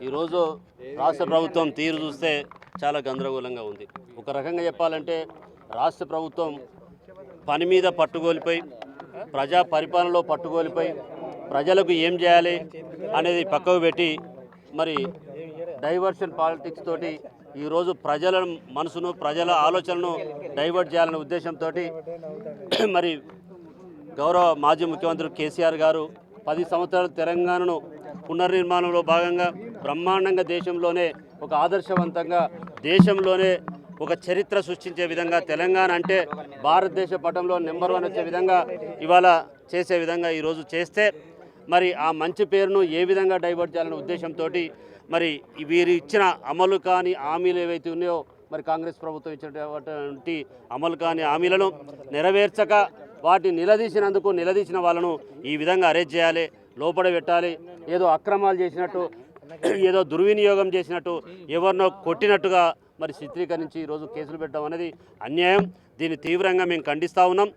ఈరోజు రాష్ట్ర ప్రభుత్వం తీరు చూస్తే చాలా గందరగోళంగా ఉంది. ఒక రకంగా చెప్పాలంటే రాష్ట్ర ప్రభుత్వం పని మీద పట్టుకోలిపోయి ప్రజా పరిపాలనలో పట్టుకోలిపోయి ప్రజలకు ఏం చేయాలి అనేది పక్కకు పెట్టి మరి డైవర్షన్ పాలిటిక్స్ తోటి ఈరోజు ప్రజల మనసును ప్రజల ఆలోచనను డైవర్ట్ చేయాలనే ఉద్దేశంతో మరి గౌరవ మాజీ ముఖ్యమంత్రి కేసీఆర్ గారు పది సంవత్సరాల తెలంగాణను పునర్నిర్మాణంలో భాగంగా బ్రహ్మాండంగా దేశంలోనే ఒక ఆదర్శవంతంగా దేశంలోనే ఒక చరిత్ర సృష్టించే విధంగా తెలంగాణ అంటే భారతదేశ పటంలో నెంబర్ వన్ వచ్చే విధంగా ఇవాళ చేసే విధంగా ఈరోజు చేస్తే మరి ఆ మంచి పేరును ఏ విధంగా డైవర్ట్ చేయాలనే ఉద్దేశంతో మరి వీరు ఇచ్చిన అమలు కాని హామీలు ఏవైతే ఉన్నాయో మరి కాంగ్రెస్ ప్రభుత్వం ఇచ్చినటువంటి అమలు కాని హామీలను నెరవేర్చక వాటిని నిలదీసినందుకు నిలదీసిన వాళ్ళను ఈ విధంగా అరెస్ట్ చేయాలి లోపల పెట్టాలి ఏదో అక్రమాలు చేసినట్టు ఏదో దుర్వినియోగం చేసినట్టు ఎవరినో కొట్టినట్టుగా మరి చిత్రీకరించి ఈరోజు కేసులు పెట్టడం అనేది అన్యాయం. దీన్ని తీవ్రంగా మేము ఖండిస్తూ ఉన్నాం.